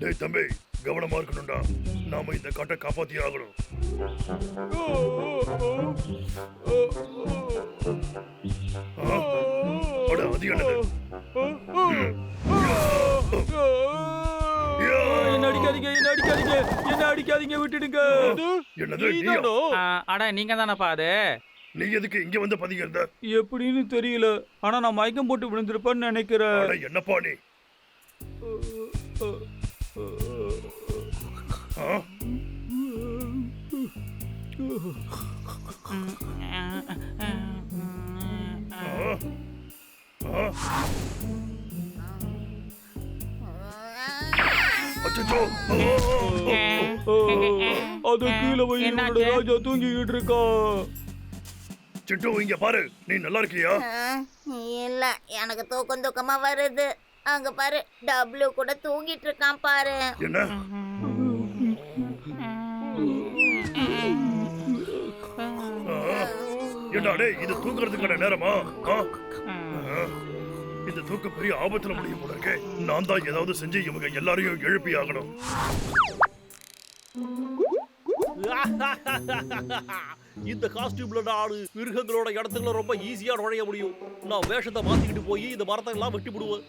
டேய் தம்பி கவனமா இருக்கணும்டா. நாம இந்த காட்டை காப்பாத்தி ஆகணும்? அட, அது என்னது? அடிக்காதீங்க என்ன அடிக்காதீங்க என்ன அடிக்காதீங்க விட்டுடுங்க. என்னது? நீங்க தானப்பா அது? நீ எதுக்கு இங்க வந்து பதிகிறத எப்படின்னு தெரியல ஆனா நான் மயக்கம் போட்டு விழுந்திருப்பேன்னு நினைக்கிறேன் என்னப்பா நீ அது கீழே போய்? ராஜா தூங்கிக்கிட்டு இருக்கான் சிட்டு இங்க பாரு. நீ நல்லா இருக்கியா? இல்ல. எனக்கு தூக்கம் தூக்கமா வருது. அங்க பாரு டப்ளு கூட தூங்கிட்டு இருக்கான் பாரு. என்ன? ஏண்டா டேய் இது தூங்குறதுக்கான நேரமா? இந்த தூக்கம் பெரிய ஆபத்துல முடியும் போல இருக்கே. நான் தான் ஏதாவது செஞ்சு இவங்க எல்லாரையும் எழுப்பி ஆகணும். இந்த காஸ்டியூம்ல நான் மிருகங்களோட இடத்துக்குள்ள ரொம்ப ஈஸியா நுழைய முடியும். நான் வேஷத்தை மாத்திக்கிட்டு போய் இந்த மரத்தை எல்லாம் வெட்டி விடுவேன்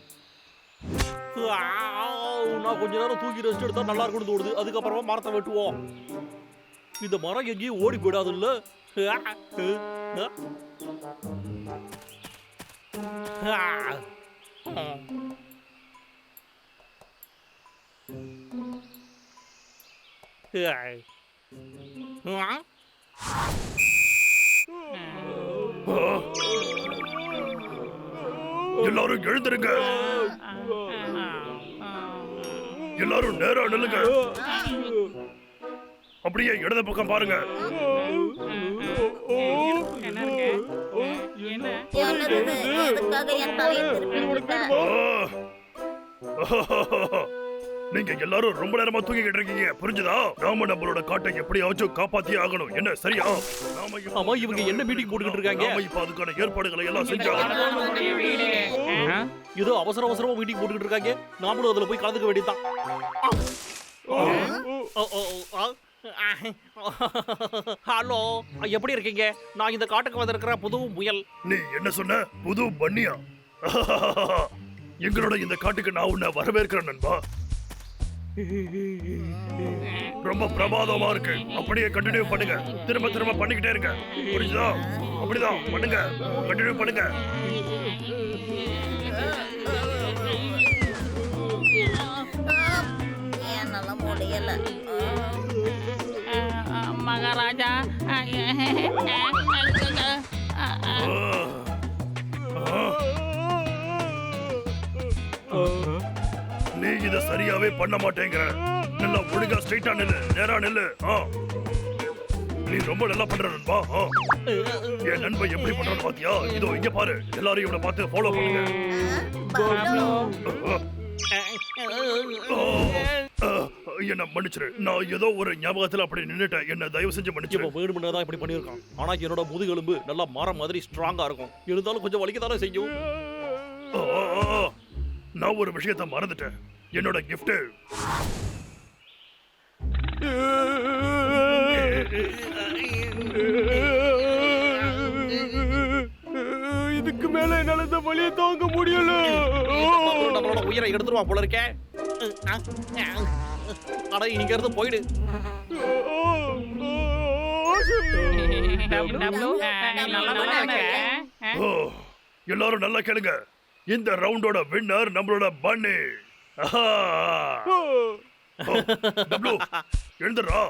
நான் கொஞ்ச நேரம் தூக்கி ரெஸ்ட் எடுத்தா நல்லா இருக்கும்னு தோடுது அதுக்கப்புறமா மரத்தை வெட்டுவோம். இந்த மரம் எங்கேயும் ஓடி போயிடாதுல்ல. ஆ. ஆ? எல்லாரும் எழுந்திருங்க எல்லாரும் நேரா நில்லுங்க அப்படியே இடது பக்கம் பாருங்க? எதுக்காக என் தலையை. நீங்க எல்லாரும் ரொம்ப நேரமா தூங்கிக்கிட்டு இருக்கீங்க புரிஞ்சுதா நாம நம்மளோட காட்டை எப்படியாச்சும் காப்பாத்தி ஆகணும் என்ன சரியா நாம ஆமா இவங்க என்ன மீட்டிங் போட்டுக்கிட்டு இருக்காங்க நாம இப்ப அதுக்கான ஏற்பாடுகளை எல்லாம் ஆ? ஏதோ அவசர அவசரமா மீட்டிங் போட்டுக்கிட்டு இருக்காங்க நாமளும் அதுல போய் கலந்துக்க வேண்டியதுதான் ஹலோ எப்படி இருக்கீங்க நான் இந்த காட்டுக்கு வந்திருக்கிற புது முயல் நீ என்ன சொன்ன புது பன்னியா எங்களோட இந்த காட்டுக்கு நான் உன்னை வரவேற்கிறேன் நண்பா ரொம்ப பிரமாதமா இருக்கு அப்படியே கண்டினியூ பண்ணுங்க திரும்ப திரும்ப பண்ணிக்கிட்டே இருங்க புரிஞ்சுதா அப்படிதான் பண்ணுங்க கண்டினியூ பண்ணுங்க என்னால முடியல மகாராஜா இத சரியாவே பண்ண மாட்டேங்கிற. நல்லா ஒழுங்கா ஸ்ட்ரைட்டா நில்லு நேரா நில்லு ஆ. நீ ரொம்ப நல்லா பண்ற நண்பா. என் நண்பன் எப்படி பண்றான்னு பாத்தியா? இதோ இங்க பாரு. எல்லாரும் இவனை பார்த்து ஃபாலோ பண்ணுங்க. என்ன மன்னிச்சிரு. நான் ஏதோ ஒரு ஞாபகத்துல அப்படி நின்னுட்டேன். என்ன தயவு செஞ்சு மன்னிச்சிரு. இவன் வேணுமுன்னே தான் இப்படி பண்ணியிருக்கான். ஆனா என்னோட முதுகெலும்பு நல்லா மரம் மாதிரி ஸ்ட்ராங்கா இருக்கும். இருந்தாலும் கொஞ்சம் வலிக்கத்தானே செய்யும். ஆ, ஆ, ஆ. நான் ஒரு விஷயத்த மறந்துட்டேன். என்னோட gift. இதுக்கு மேல என்னால இந்த வழியை தாங்க முடியல. நம்மளோட உயிரை எடுத்துருவான் போல இருக்கே. அட இங்க இருந்து போயிடு. எல்லாரும் நல்லா கேளுங்க. இந்த ரவுண்டோட வின்னர் நம்மளோட பன்னி ஆஹா. ஓ, டப்ளு, எழுந்துடுறா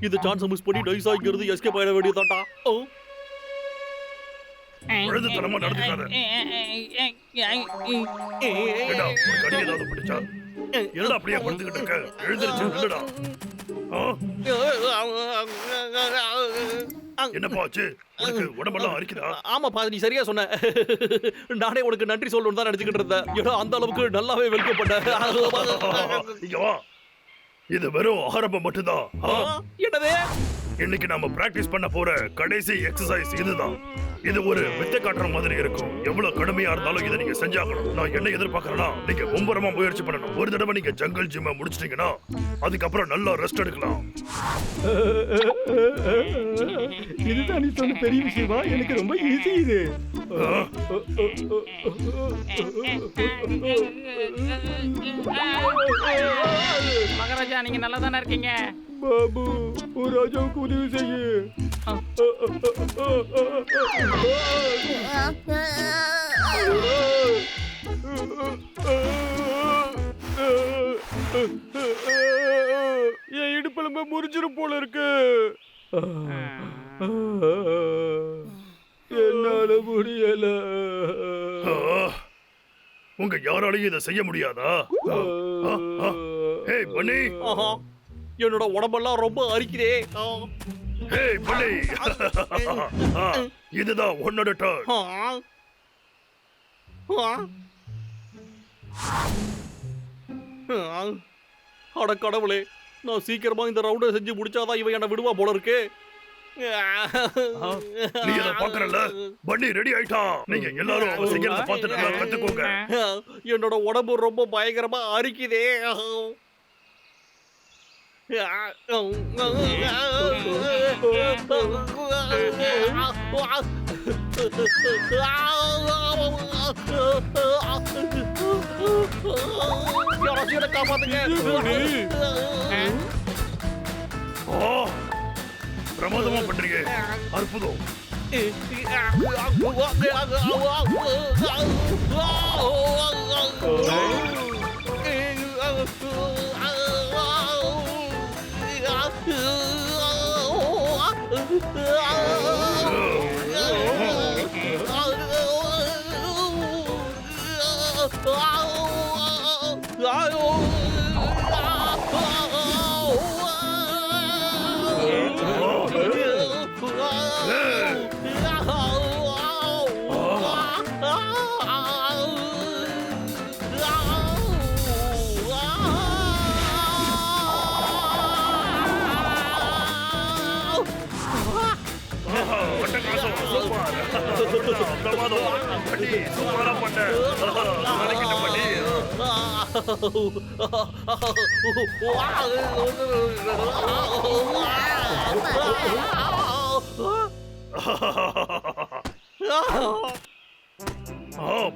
இந்த சான்ஸ் மிஸ் பண்ணி நைஸா இங்க இருந்து எஸ்கேப் ஆயிட வேண்டியதாண்டா ஓ குழந்தைத்தனமா நடந்துக்காத ஏண்டா ஒரு கடி ஏதாவது பிடிச்சா என்னடா அப்படியே படுத்துக்கிட்டு இருக்க எழுந்திருச்சு நில்லுடா ஆ, என்னப்பா ஆச்சு உனக்கு உடம்பெல்லாம் அரிக்குதா? ஆமாப்பா நீ சரியா சொன்ன. நானே உனக்கு நன்றி சொல்லணும்னு தான் நினைச்சுக்கிட்டு இருந்தேன். ஏன்னா அந்த அளவுக்கு நல்லாவே வெல்கம் பண்ண இங்க வா. இது வெறும் ஆரம்பம் மட்டும்தான். என்னது? இன்னைக்கு நாம பிராக்டிஸ் பண்ண போற கடைசி எக்ஸசைஸ் இதுதான். இது ஒரு வித்தை காட்டுற மாதிரி இருக்கும். எவ்வளவு கடுமையா இருந்தாலும் இதை நீங்க செஞ்சாகணும். நான் என்ன எதிர்பார்க்கறேன்னா நீங்க மும்பரமா முயற்சி பண்ணணும். ஒரு தடவை நீங்க ஜங்கல் ஜிம்ம முடிச்சிட்டீங்கன்னா அதுக்கப்புறம் நல்லா ரெஸ்ட் எடுக்கலாம். இதுதான் நீ சொன்ன பெரிய விஷயமா? எனக்கு ரொம்ப ஈஸி இது. மகாராஜா நீங்க நல்லா தானே இருக்கீங்க? பாபு ராஜாவுக்கு உதவி செய்யு என் இடுப்பெலும்ப முறிஞ்சிரும் போல இருக்கு என்னால முடியல உங்க யாராலையும் இதை செய்ய முடியாதா ஹே பண்ணி என்னோட உடம்பெல்லாம் ரொம்ப. ஹே பண்ணி ஆ, இதுதான் உன்னோட டர்ன். அட கடவுளே நான் சீக்கிரமா இந்த ரவுண்டை செஞ்சு முடிச்சாதான் இவன் என்ன விடுவா போல இருக்கு. நீ இதை பாக்குறல பண்ணி ரெடி ஆயிட்டா நீங்க எல்லாரும் அவன் செய்யறத பார்த்து நல்லா கத்துக்கோங்க. என்னோட உடம்பு ரொம்ப பயங்கரமா அரிக்குதே. யாராச்சும் என்னை காப்பாத்துங்க ஆ, பிரமாதமா பண்றீங்க அற்புதம் ஆஹா, பண்ணி, சூப்பரா பண்ண.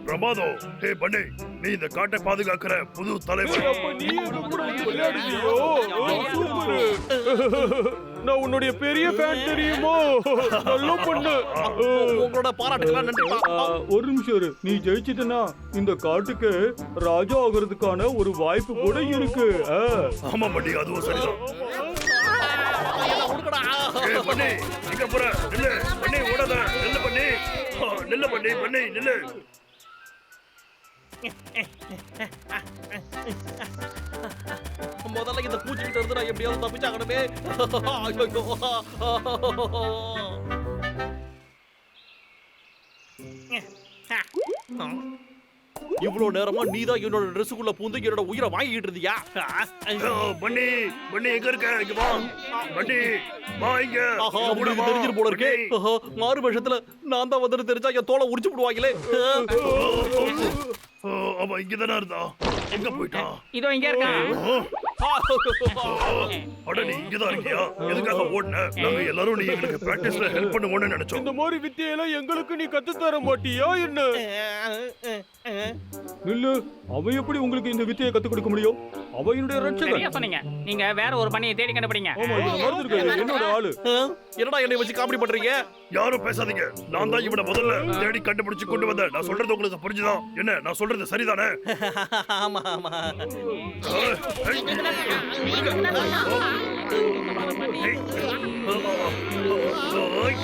பிரமாதம் ஹே பண்ணி நீ இந்த காட்டை பாதுகாக்கிற புது தலைவர் நான் உன்னுடைய பெரிய ஃபேன் தெரியுமோ? நல்லா பண்ணு. உங்களோட பாராட்டுக்கெல்லாம் நன்றிப்பா ஆ, ஒரு நிமிஷம் இரு. நீ ஜெயிச்சிட்டனா இந்த காட்டுக்கு ராஜா ஆகுறதுக்கான ஒரு வாய்ப்பு கூட இருக்கு. ஆ. ஆமா பண்ணி அதுவும் சரிதான். பண்ணி. எங்க போற. நில்லு. பண்ணி ஓடாத. நில்லு பண்ணி. ஆ, நில்லு பண்ணி. பண்ணி நில்லு. முதல்ல இந்த பூச்சிக்கிட்ட இருந்து நான் எப்படியாவது தப்பிச்சாகணுமே. இவ்வளவு நேரமா நீதான் என்னோட ட்ரெஸ்ஸுக்குள்ள பூந்து என்னோட உயிரை வாங்கிட்டு இருந்தியா? பண்ணி பண்ணி எங்க இருக்க? இங்க வா. பண்ணி வா இங்க. ஆஹா உங்களுக்கு வா. தெரிஞ்சிரு போல இருக்கே. மாறு வேஷத்துல நான் தான் வந்துட்டு தெரிஞ்சா என் தோலை உரிச்சு விடுவாங்களே அவன் இங்கதானே இருந்தா. எங்க போயிட்டான் இதோ இங்க இருக்கான் அட நீ இங்கதான் இருக்கியா? எதுக்காக ஓடுன? நாங்க எல்லாரும் நீ எங்களுக்கு பிராக்டிஸ்ல ஹெல்ப் பண்ணுவோம்னு நினைச்சோம். இந்த மாதிரி வித்தியெல்லாம் எங்களுக்கு நீ கத்து தர மாட்டியா என்ன? அவன் எப்படி உங்களுக்கு இந்த வித்தையை கத்து கொடுக்க முடியும்? அவன் என்னுடைய ரட்சகன். சொன்னீங்க. நீங்க வேற ஒரு பண்ணியை தேடி கண்டுபிடிங்க. ஆமா இது என்னோட ஆளு. என்னடா என்னை வச்சு காமெடி பண்றீங்க? யாரும் பேசாதீங்க. நான் தான் இவனை முதல்ல தேடி கண்டுபிடிச்சு கொண்டு வந்தேன். நான் சொல்றது உங்களுக்கு புரிஞ்சுதான் என்ன நான் சொல்றது சரிதானே? ஆமா ஆமா. Ôi,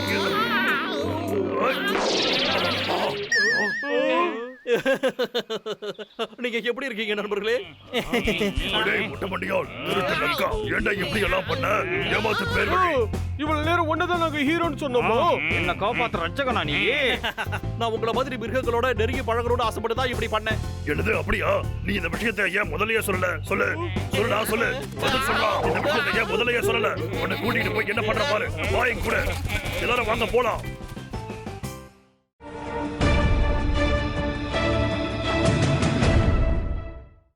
நீங்க எப்படி இருக்கீங்க நண்பர்களே? ஏன்டா இப்படி எல்லாம் பண்ண ஏமாத்து பேர் இவ்வளவு நேரம் ஒன்னதான் நாங்க ஹீரோன்னு சொன்னோமோ? என்ன காப்பாத்து ரட்சகனா நீ? நான் உங்கள மாதிரி மிருகங்களோட நெருங்கி பழகணும்னு ஆசைப்பட்டு தான் இப்படி பண்ணேன். என்னது அப்படியா? நீ இந்த விஷயத்தை ஏன் முதல்லயே சொல்லல? சொல்லு. சொல்லுடா சொல்லு. பதில் இந்த விஷயத்தை ஏன் முதல்லயே சொல்லல? உன்னை கூட்டிட்டு போய் என்ன பண்ற பாரு? வாங்க கூட. எல்லாரும் வாங்க போலாம்.